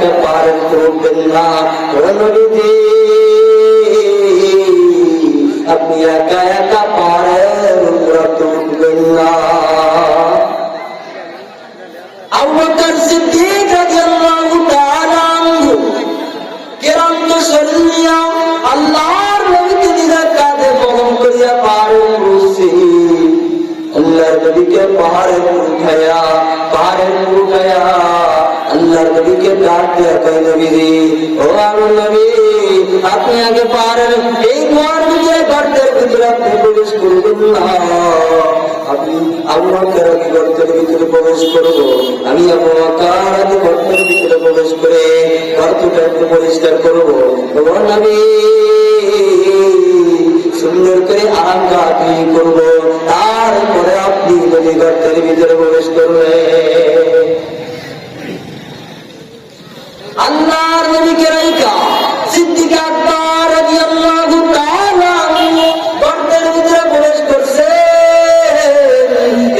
একা পার করবেন না নবীজি আপনি একা একা উপর তুলবেন না আবু সিদ্দিক রাদিয়াল্লাহু তাআলা করিয়া পাহাড়ে নবীজি, ও আমার আপনি আগে পাহাড়ের এই ঘর ভিতরে গর্তের ভিতরে আপনি প্রবেশ করবেন না। আপনি আল্লাহ আগে গর্তের ভিতরে প্রবেশ করব। আমি আপনার আগে গর্তের ভিতরে প্রবেশ করে গর্তটা একটু পরিষ্কার করব। সুন্দর করে আরাম আপনি করব। তারপরে আপনি যদি গর্তের ভিতরে প্রবেশ করবে আল্লাহর নবীকে রাইকা সিদ্দিক আকবর রাদিয়াল্লাহু তাআলা গর্তের ভিতরে প্রবেশ করছে।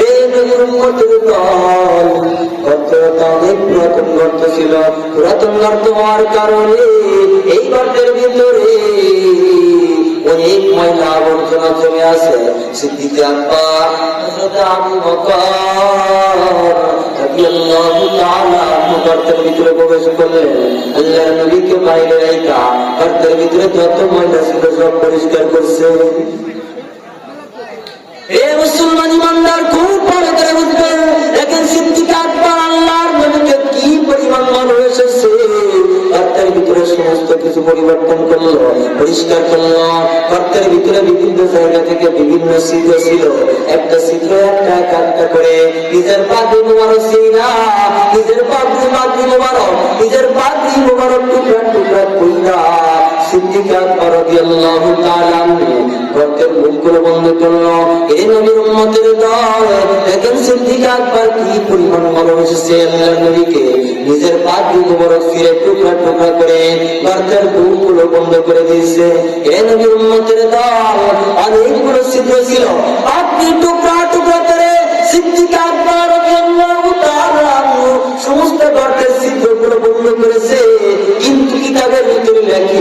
এই নবীর উম্মতের দল গর্তটা অনেক পুরাতন গর্ত ছিল, পুরাতন গর্ত হওয়ার কারণে এই গর্তের ভিতরে অনেক ময়লা আবর্জনা জমে আছে। সিদ্দিক আকবর, হযরত আবু বকর গর্তের ভিতরে প্রবেশ করলেন আল্লাহ নবীকে বাইরে রাইকা গর্তের ভিতরে যত ময়লা ছিল সব পরিষ্কার করছে। এ মুসলমান ইমানদার খুব ভালো করে কিছু পরিবর্তন করল, পরিষ্কার করল। গর্তের ভিতরে বিভিন্ন জায়গা থেকে বিভিন্ন ছিদ্র ছিল। একটা ছিদ্র, একটা একটা একটা করে নিজের পাগড়ি সেই সিনা নিজের পাগড়ি পাগড়ি মোবারক, নিজের পাগড়ি মোবারক টুকরা টুকরা কইরা আকবর রাদিয়াল্লাহু তাআলা আনহু গর্তের মুখগুলো বন্ধ করল এই নবীর উম্মতের দল আকবর কি পরিমাণ আল্লাহর নবীকে? নিজের মুবারক ফিরে টুকরা টুকরা করে গর্তের মুখগুলো বন্ধ করে দিয়েছে। নবীর উম্মতের দল, অনেকগুলো ছিল। আপনি টুকরা টুকরা করে সমস্ত বন্ধ করেছে। কিন্তু কিতাবের ভিতরে লেখে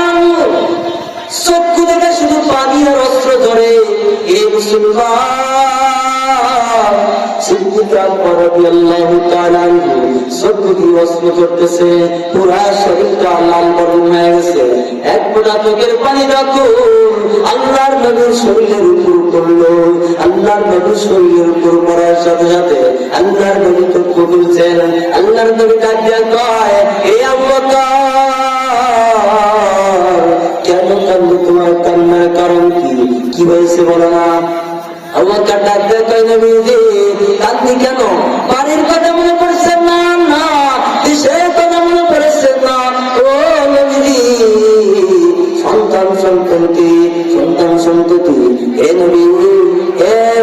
চক্ষু থেকে শুধু পানি আর অস্ত্র ধরে। এ মুসলমান শরীরের উপর শরীরের উপর সাথে কান্নার কারণ কি? কি হয়েছে বলো না? আবুবকর ডাক দিয়ে কয় নবীজি কান্দি কেন? বাড়ির কথা মনে পড়ছে না না, দেশের কথা মনে না। ও সন্তান সন্ততি সন্তান সন্ততি নবী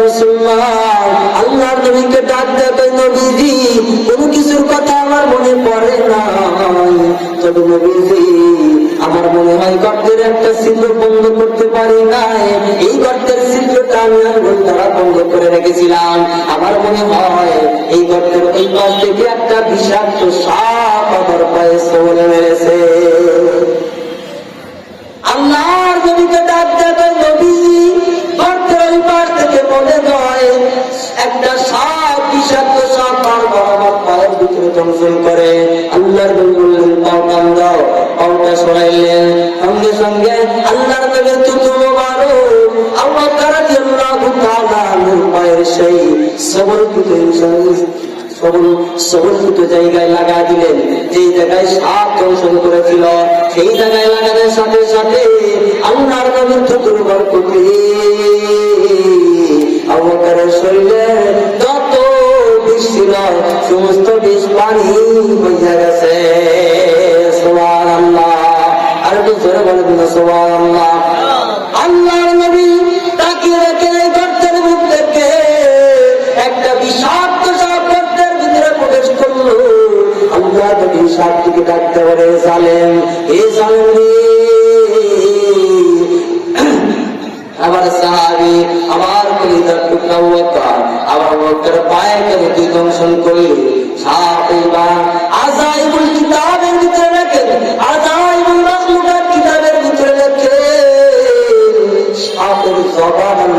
মুসলমান, আল্লাহর নবীকে ডাক কোনো কিছুর কথা আমার মনে পড়ে না তবে নবীজি একটা ছিদ্র বন্ধ করতে পারি নাই। এই গর্তের ছিদ্রটা আমি আঙ্গুল দ্বারা বন্ধ করে রেখেছিলাম। আমার মনে হয় এই গর্তের ওই পাশ থেকে একটা বিষাক্ত সাপ আমার পায়ে সবলে মেরেছে। আল্লাহর নবীকে ডাক দেবে নবীজি গর্তের ওই পাশ থেকে মনে হয় একটা সাপ, বিষাক্ত সাপ আমার পায়ের ভিতরে করে। আল্লাহর নবী বললেন দাও, পাওটা সরাইলেন। সঙ্গে আল্লাহর নবীর তুতু মারো আল্লাহ রাদিয়াল্লাহু তাআলা নূর পায়ের সেই সবলকৃত সবল সবলকৃত জায়গায় লাগা দিলেন। যে জায়গায় সাপ দংশন করেছিল, সেই জায়গায় লাগানোর সাথে সাথে জোরে বলে দিল আল্লাহর নবী তাকিয়ে রেখে গর্তের মুখ থেকে একটা বিষাক্ত সাপ গর্তের ভিতরে প্রবেশ করল। আল্লাহ নবী সাপটিকে ডাকতে পারে জালেম, এ জালেম রে। আবার সাহাবি আবার কলিদার টুকরা ওয়াক্কা আবার ওয়াক্কার পায়ের কাছে তুই দংশন করলি সাপ এইবার আজাইবুল কিতাবের ভিতরে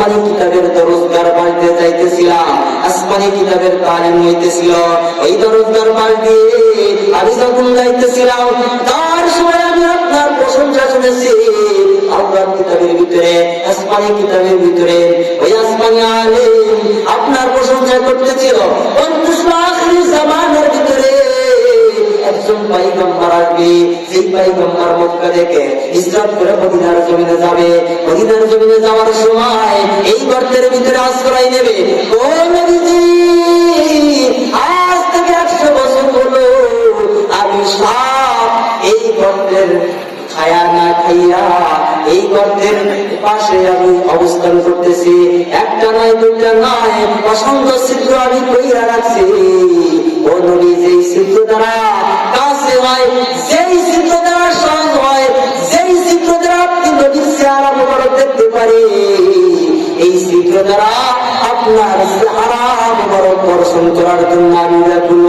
আসমানি কিতাবের দরজগার পাল্টে যাইতেছিলাম, আসমানি কিতাবের তালিম হইতেছিল। এই দরজগার পাল্টে আমি যখন যাইতেছিলাম, তার সময় আমি আপনার প্রশংসা শুনেছি। আপনার কিতাবের ভিতরে, আসমানি কিতাবের ভিতরে, ওই আসমানি আলেম আপনার প্রশংসা করতেছিল। অন্তুষ্ণ পাইগম্বর আসবে সেই পাইগম্বর মক্কা থেকে ইসলাম করে মদিনার জমিনে যাবে। মদিনার জমিনে যাওয়ার সময় এই গর্তের ভিতরে আশ্রয় নেবে। ও নবীজি, আজ থেকে একশো বছর হলো, আমি সাপ এই গর্তের খায়া না খাইয়া এই গর্তের পাশে আমি অবস্থান করতেছি। একটা নয়, দুইটা নয়, অসংখ্য ছিদ্র আমি কইরা রাখছি। ও নবী যেই ছিদ্র দ্বারা হয় দ্বারা হয় দ্বারা আপনি দেখতে পারে, এই দ্বারা আপনার আরাম বড় দর্শন করার জন্য আমি ব্যাকুল